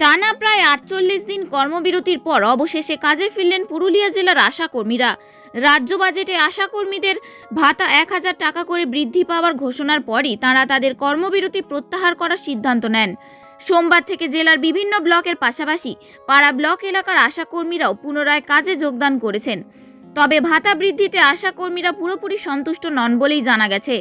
টানা প্রায় আটচল্লিশ দিন কর্মবিরতির পর অবশেষে কাজে ফিরলেন পুরুলিয়া জেলার আশাকর্মীরা। রাজ্য বাজেটে আশাকর্মীদের ভাতা এক হাজার টাকা করে বৃদ্ধি পাওয়ার ঘোষণার পরই তাঁরা তাদের কর্মবিরতি প্রত্যাহার করার সিদ্ধান্ত নেন। সোমবার থেকে জেলার বিভিন্ন ব্লকের পাশাপাশি পাড়া ব্লক এলাকার আশাকর্মীরাও পুনরায় কাজে যোগদান করেছেন। তবে ভাতা বৃদ্ধিতে আশাকর্মীরা পুরোপুরি সন্তুষ্ট নন বলেই জানা গেছে।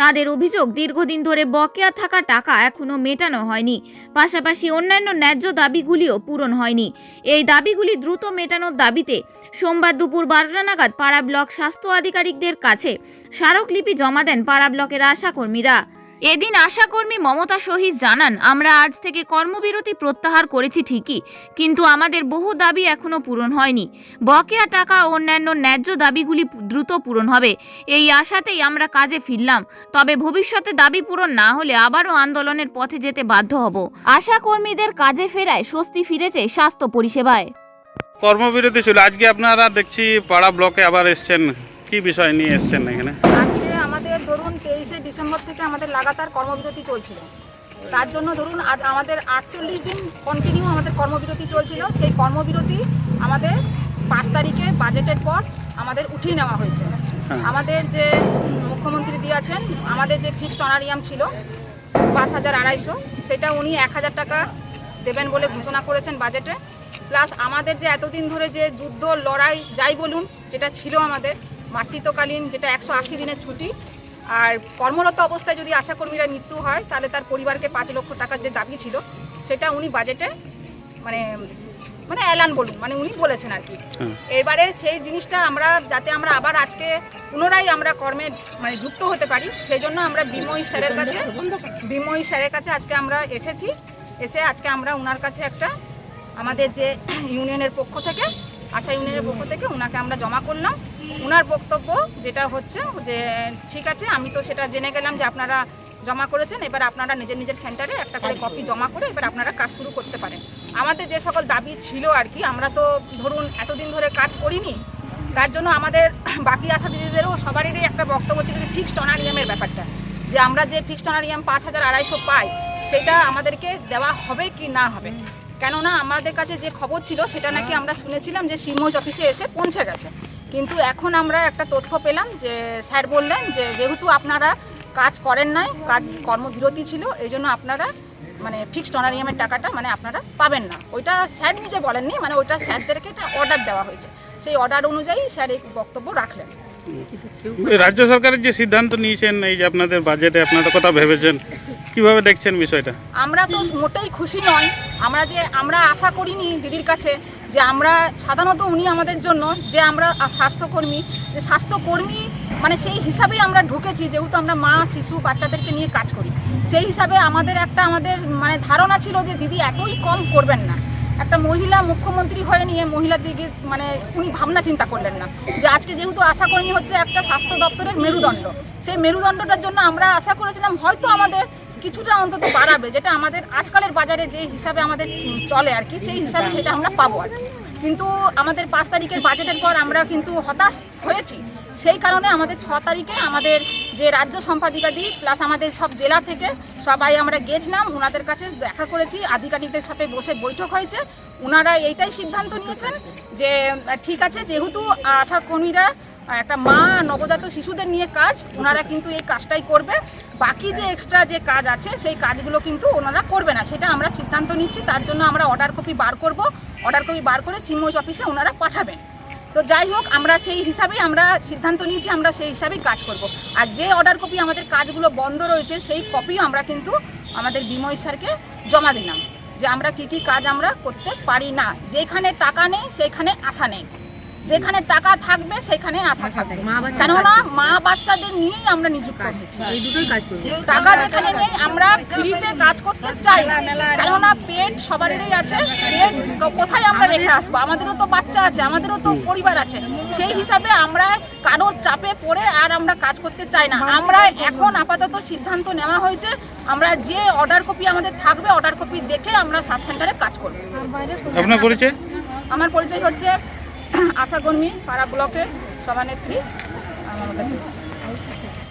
তাদের অভিযোগ, দীর্ঘদিন ধরে বকেয়া থাকা টাকা এখনও মেটানো হয়নি। পাশাপাশি অন্যান্য ন্যায্য দাবিগুলিও পূরণ হয়নি। এই দাবিগুলি দ্রুত মেটানোর দাবিতে সোমবার দুপুর বারোটা নাগাদ পাড়া ব্লক স্বাস্থ্য আধিকারিকদের কাছে স্মারকলিপি জমা দেন পাড়া ব্লকের আশাকর্মীরা। এদিন আশাকর্মী মমতা শহীদ জানান আমরা আজ থেকে কর্মবিরতি প্রত্যাহার করেছি ঠিকই কিন্তু আমাদের বহু দাবি এখনও পূরণ হয়নি। বকেয়া টাকা ও অন্যান্য ন্যায্য দাবিগুলি দ্রুত পূরণ হবে। এই আশাতেই আমরা কাজে ফিরলাম। তবে ভবিষ্যতে দাবি পূরণ না হলে আবারও আন্দোলনের পথে যেতে বাধ্য হব। আশা কর্মীদের কাজে ফেরায় স্বস্তি ফিরেছে স্বাস্থ্য পরিষেবায়। কর্মবিরতি ছিল। আজকে আপনারা দেখছি পাড়া ব্লকে আবার এসছেন। কি বিষয় নিয়ে এসছেন এখানে? আজকে আমাদের ধরুন ডিসেম্বর থেকে আমাদের লাগাতার কর্মবিরতি চলছিল। তার জন্য ধরুন আজ আমাদের আটচল্লিশ দিন কন্টিনিউ আমাদের কর্মবিরতি চলছিল। সেই কর্মবিরতি আমাদের পাঁচ তারিখে বাজেটের পর আমাদের উঠিয়ে নেওয়া হয়েছে। হ্যাঁ। আমাদের যে মুখ্যমন্ত্রী দিয়েছেন আমাদের যে ফিক্সড অনারিয়াম ছিল পাঁচ হাজার আড়াইশো সেটা উনি এক হাজার টাকা দেবেন বলে ঘোষণা করেছেন বাজেটে প্লাস আমাদের যে এতদিন ধরে যে যুদ্ধ লড়াই যাই বলুন যেটা ছিল আমাদের মাতৃত্বকালীন যেটা একশো আশি দিনের ছুটি আর কর্মরত অবস্থায় যদি আশাকর্মীরা মৃত্যু হয় তাহলে তার পরিবারকে পাঁচ লক্ষ টাকার যে দাবি ছিল সেটা উনি বাজেটে মানে মানে অ্যালান বলুন মানে উনি বলেছেন আর কি। হ্যাঁ। এবারে সেই জিনিসটা আমরা যাতে আমরা আবার আজকে পুনরায় আমরা কর্মে মানে যুক্ত হতে পারি সেই জন্য আমরা বিময়ী স্যারের কাছে বিময়ী স্যারের কাছে আজকে আমরা এসেছি। এসে আজকে আমরা ওনার কাছে একটা আমাদের যে ইউনিয়নের পক্ষ থেকে আশা ইউনিয়নের পক্ষ থেকে ওনাকে আমরা জমা করলাম। ওনার বক্তব্য যেটা হচ্ছে যে ঠিক আছে আমি তো সেটা জেনে গেলাম যে আপনারা জমা করেছেন এবার আপনারা নিজের নিজের সেন্টারে একটা করে কপি জমা করে এবার আপনারা কাজ শুরু করতে পারেন। আমাদের যে সকল দাবি ছিল আর কি আমরা তো ধরুন এতদিন ধরে কাজ করিনি তার জন্য আমাদের বাকি আসা দিদিদেরও সবারই একটা বক্তব্য ছিল যে ফিক্সড অনারিয়ামের ব্যাপারটা যে আমরা যে ফিক্সড অনারিয়াম পাঁচ হাজার আড়াইশো পাই সেটা আমাদেরকে দেওয়া হবে কি না হবে? কেননা আমাদের কাছে যে খবর ছিল সেটা নাকি আমরা শুনেছিলাম যে সিমোজ অফিসে এসে পৌঁছে গেছে। কিন্তু এখন আমরা একটা তথ্য পেলাম যে স্যার বললেন যে যেহেতু আপনারা কাজ করেন নাই, কাজ কর্মবিরতি ছিল, এই জন্য আপনারা মানে ফিক্সড অনারিয়ামের টাকাটা মানে আপনারা পাবেন না। ওইটা স্যার নিজে বলেননি মানে ওইটা স্যারদেরকে একটা অর্ডার দেওয়া হয়েছে। সেই অর্ডার অনুযায়ী স্যার এই বক্তব্য রাখলেন। রাজ্য সরকারের যে সিদ্ধান্ত নিয়েছেন, এই যে আপনাদের বাজেটে আপনারা কথা ভেবেছেন কীভাবে দেখছেন বিষয়টা? আমরা তো মোটেই খুশি নয় আমরা যে, আমরা আশা করিনি দিদির কাছে যে আমরা, সাধারণত উনি আমাদের জন্য যে আমরা স্বাস্থ্যকর্মী, যে স্বাস্থ্যকর্মী মানে সেই হিসাবেই আমরা ঢুকেছি, যেহেতু আমরা মা, শিশু, বাচ্চাদেরকে নিয়ে কাজ করি। সেই হিসাবে আমাদের একটা, আমাদের মানে ধারণা ছিল যে দিদি এতই কম করবেন না। একটা মহিলা মুখ্যমন্ত্রী হয়ে নিয়ে মহিলার দিকে মানে উনি ভাবনা চিন্তা করলেন না যে আজকে যেহেতু আশাকর্মী হচ্ছে একটা স্বাস্থ্য দপ্তরের মেরুদণ্ড, সেই মেরুদণ্ডটার জন্য আমরা আশা করেছিলাম হয়তো আমাদের কিছুটা অন্তত বাড়াবে যেটা আমাদের আজকালের বাজারে যে হিসাবে আমাদের চলে আর কি সেই হিসাবে সেটা আমরা পাবো আর কিন্তু আমাদের পাঁচ তারিখের বাজেটের পর আমরা কিন্তু হতাশ হয়েছি। সেই কারণে আমাদের ছ তারিখে আমাদের যে রাজ্য সম্পাদিকাদি প্লাস আমাদের সব জেলা থেকে সবাই আমরা গেছিলাম ওনাদের কাছে দেখা করেছি আধিকারিকদের সাথে বসে বৈঠক হয়েছে। ওনারা এইটাই সিদ্ধান্ত নিয়েছেন যে ঠিক আছে যেহেতু আশা কর্মীরা আহ, একটা মা নবজাত শিশুদের নিয়ে কাজ, ওনারা কিন্তু এই কাজটাই করবে। বাকি যে এক্সট্রা যে কাজ আছে, সেই কাজগুলো কিন্তু ওনারা করবে না। সেটা আমরা সিদ্ধান্ত নিচ্ছি, তার জন্য আমরা অর্ডার কপি বার করব। অর্ডার কপি বার করে সিমোজ অফিসে ওনারা পাঠাবেন। তো যাই হোক, আমরা সেই হিসাবেই আমরা সিদ্ধান্ত নিয়েছি, আমরা সেই হিসাবেই কাজ করব। আর যে অর্ডার কপি আমাদের কাজগুলো বন্ধ রয়েছে, সেই কপিও আমরা কিন্তু আমাদের বিময় স্যারকে জমা দিলাম। যে আমরা কি কি কাজ আমরা করতে পারি না। যেখানে টাকা নেই, সেইখানে আশা নেই। যেখানে টাকা থাকবে সেখানে আশা থাকবে। কেননা মা বাচ্চাদের নিয়েই আমরা নিযুক্ত হয়েছি এই দুটোই কাজ করবে। টাকা যেখানে নেই আমরা ফ্রিতে কাজ করতে চাই। কেননা পেট সবারই আছে। পেট তো কোথায় আমরা রেখে আসব? আমাদেরও তো বাচ্চা আছে আমাদেরও তো পরিবার আছে। সেই হিসাবে আমরা কারোর চাপে পড়ে আর আমরা কাজ করতে চাই না। আমরা এখন আপাতত সিদ্ধান্ত নেওয়া হয়েছে আমরা যে অর্ডার কপি আমাদের থাকবে অর্ডার কপি দেখে আমরা সাব সেন্টারে কাজ করব। আপনার পরিচয়? আমার পরিচয় হচ্ছে আশাকর্মী পাড়া ব্লকের সভানেত্রী আমার কাছে